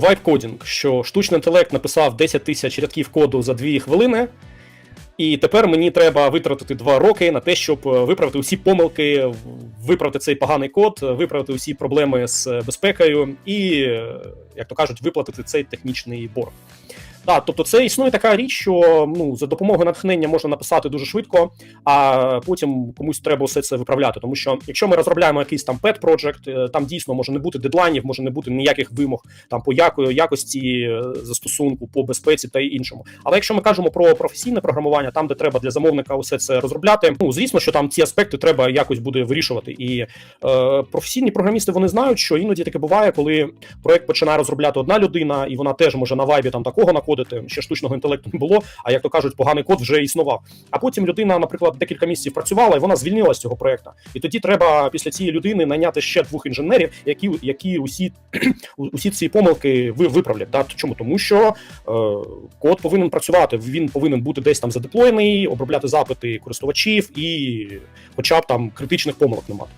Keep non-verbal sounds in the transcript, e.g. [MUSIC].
вайп-кодінг, що штучний інтелект написав 10 тисяч рядків коду за 2 хвилини, і тепер мені треба витратити 2 роки на те, щоб е, виправити усі помилки, виправити цей поганий код, е, виправити усі проблеми з е, безпекою і, як то кажуть, виплатити цей технічний борг. Так, тобто це існує така річ, що ну за допомогою натхнення можна написати дуже швидко, а потім комусь треба все це виправляти. Тому що якщо ми розробляємо якийсь там pet project, е, там дійсно може не бути дедлайнів, може не бути ніяких вимог там по якості е, застосунку, по безпеці та іншому. Але якщо ми кажемо про професійне програмування, там де треба для замовника усе це розробляти, ну звісно, що там ці аспекти треба якось буде вирішувати. І е, професійні програмісти вони знають, що іноді таке буває, коли проект починає розробляти одна людина, і вона теж може на вайбі там такого накодити. Ще штучного інтелекту не було. А як то кажуть, поганий код вже існував. А потім людина, наприклад, декілька місяців працювала, і вона звільнилась з цього проекту. І тоді треба після цієї людини найняти ще двох інженерів, які, які усі, [CLEARS THROAT] усі ці помилки ви виправлять. Да? Чому? Тому що е, код повинен працювати, він повинен бути десь там задеплоєний, обробляти запити користувачів і хоча б там критичних помилок не мати.